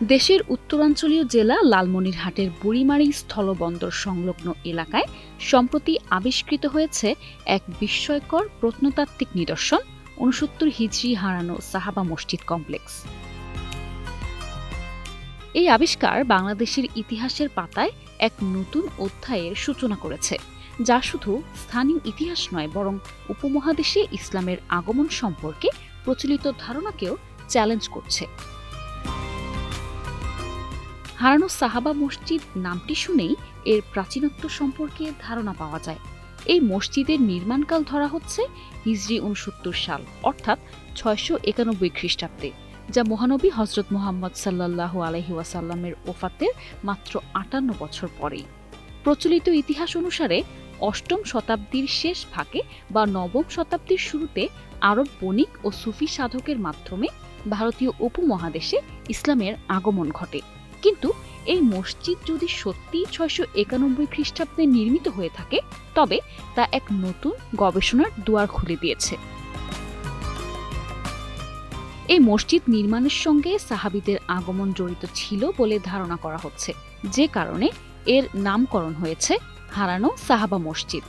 দেশের উত্তরাঞ্চলীয় জেলা লালমনিরহাটের বুড়িমারি স্থলবন্দর সংলগ্ন এলাকায় সম্প্রতি আবিষ্কৃত হয়েছে এক বিস্ময়কর প্রত্নতাত্ত্বিক নিদর্শন উনসত্তর হিজড়ি হারানো সাহাবা মসজিদ কমপ্লেক্স। এই আবিষ্কার বাংলাদেশের ইতিহাসের পাতায় এক নতুন অধ্যায়ের সূচনা করেছে, যা শুধু স্থানীয় ইতিহাস নয়, বরং উপমহাদেশে ইসলামের আগমন সম্পর্কে প্রচলিত ধারণাকেও চ্যালেঞ্জ করছে। হারানো সাহাবা মসজিদ নামটি শুনেই এর প্রাচীনত্ব সম্পর্কে ধারণা পাওয়া যায়। এই মসজিদের নির্মাণকাল ধরা হচ্ছে হিজরি উনসত্তর সাল, অর্থাৎ ছয়শো একানব্বই খ্রিস্টাব্দে, যা মহানবী হজরত মোহাম্মদ সাল্লাহ আলহি ওয়াসাল্লামের ওফাতের মাত্র আটান্ন বছর পরেই। প্রচলিত ইতিহাস অনুসারে অষ্টম শতাব্দীর শেষ ভাগে বা নবম শতাব্দীর শুরুতে আরব বণিক ও সুফি সাধকের মাধ্যমে ভারতীয় উপমহাদেশে ইসলামের আগমন ঘটে। কিন্তু এই মসজিদ যদি সত্যি ছয়শো একানব্বই খ্রিস্টাব্দে নির্মিত হয়ে থাকে, তবে তা এক নতুন গবেষণার দুয়ার খুলে দিয়েছে। এই মসজিদ নির্মাণের সঙ্গে সাহাবিদের আগমন জড়িত ছিল বলে ধারণা করা হচ্ছে। যে কারণে এর নামকরণ হয়েছে হারানো সাহাবা মসজিদ।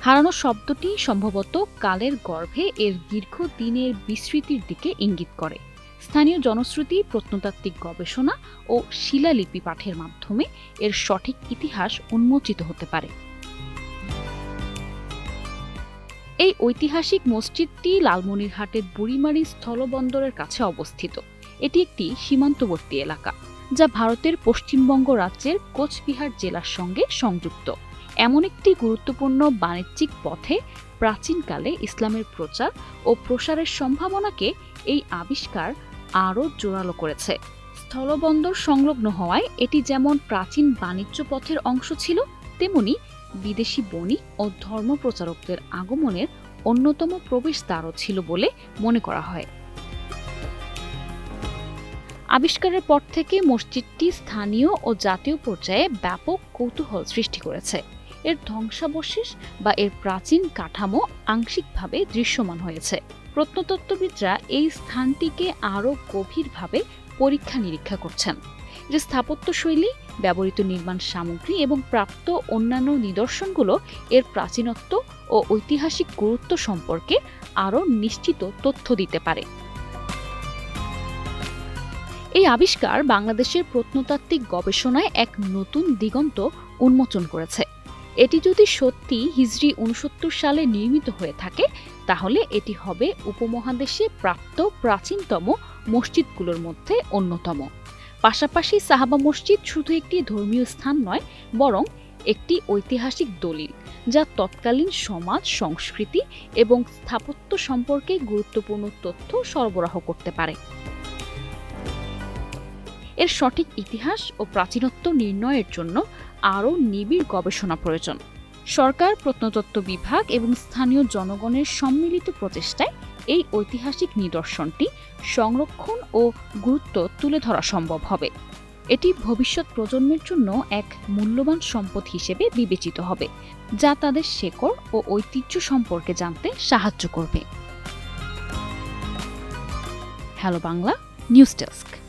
হারানো শব্দটি সম্ভবত কালের গর্ভে এর দীর্ঘদিনের বিস্মৃতির দিকে ইঙ্গিত করে। স্থানীয় জনশ্রুতি, প্রত্নতাত্ত্বিক গবেষণা ও শিলালিপি পাঠের মাধ্যমে এর সঠিক ইতিহাস উন্মোচিত হতে পারে। এই ঐতিহাসিক মসজিদটি লালমনিরহাটের বুড়িমারি স্থলবন্দরের কাছে অবস্থিত। এটি একটি সীমান্তবর্তী এলাকা, যা ভারতের পশ্চিমবঙ্গ রাজ্যের কোচবিহার জেলার সঙ্গে সংযুক্ত। এমন একটি গুরুত্বপূর্ণ বাণিজ্যিক পথে প্রাচীনকালে ইসলামের প্রচার ও প্রসারের সম্ভাবনাকে এই আবিষ্কার আরও জোরালো করেছে। স্থলবন্দর সংলগ্ন হওয়ায় এটি যেমন প্রাচীন বাণিজ্য পথের অংশ ছিল, তেমনি বিদেশি বণিক ও ধর্মপ্রচারকদের আগমনের অন্যতম প্রবেশদ্বারও ছিল বলে মনে করা হয়। আবিষ্কারের পর থেকে মসজিদটি স্থানীয় ও জাতীয় পর্যায়ে ব্যাপক কৌতূহল সৃষ্টি করেছে। এর ধ্বংসাবশেষ বা এর প্রাচীন কাঠামো আংশিকভাবে দৃশ্যমান হয়েছে। প্রত্নতত্ত্ববিদরা এই স্থানটিকে আরও গভীরভাবে পরীক্ষা নিরীক্ষা করছেন। যে স্থাপত্যশৈলী, ব্যবহৃত নির্মাণ সামগ্রী এবং প্রাপ্ত অন্যান্য নিদর্শনগুলো এর প্রাচীনত্ব ও ঐতিহাসিক গুরুত্ব সম্পর্কে আরও নিশ্চিত তথ্য দিতে পারে। এই আবিষ্কার বাংলাদেশের প্রত্নতাত্ত্বিক গবেষণায় এক নতুন দিগন্ত উন্মোচন করেছে। এটি যদি সত্যি হিজরি উনসত্তর সালে নির্মিত হয়ে থাকে, তাহলে এটি হবে উপমহাদেশে প্রাপ্ত প্রাচীনতম মসজিদগুলোর মধ্যে অন্যতম। পাশাপাশি সাহাবা মসজিদ শুধু একটি ধর্মীয় স্থান নয়, বরং একটি ঐতিহাসিক দলিল, যা তৎকালীন সমাজ, সংস্কৃতি এবং স্থাপত্য সম্পর্কে গুরুত্বপূর্ণ তথ্য সরবরাহ করতে পারে। এর সঠিক ইতিহাস ও প্রাচীনত্ব নির্ণয়ের জন্য আরও নিবিড় গবেষণা প্রয়োজন। সরকার, প্রত্নতত্ত্ব বিভাগ এবং স্থানীয় জনগণের সম্মিলিত প্রচেষ্টায় এই ঐতিহাসিক নিদর্শনটি সংরক্ষণ ও গুরুত্ব তুলে ধরা সম্ভব হবে। এটি ভবিষ্যৎ প্রজন্মের জন্য এক মূল্যবান সম্পদ হিসেবে বিবেচিত হবে, যা তাদের শেকড় ও ঐতিহ্য সম্পর্কে জানতে সাহায্য করবে। Hello Bangla, news desk.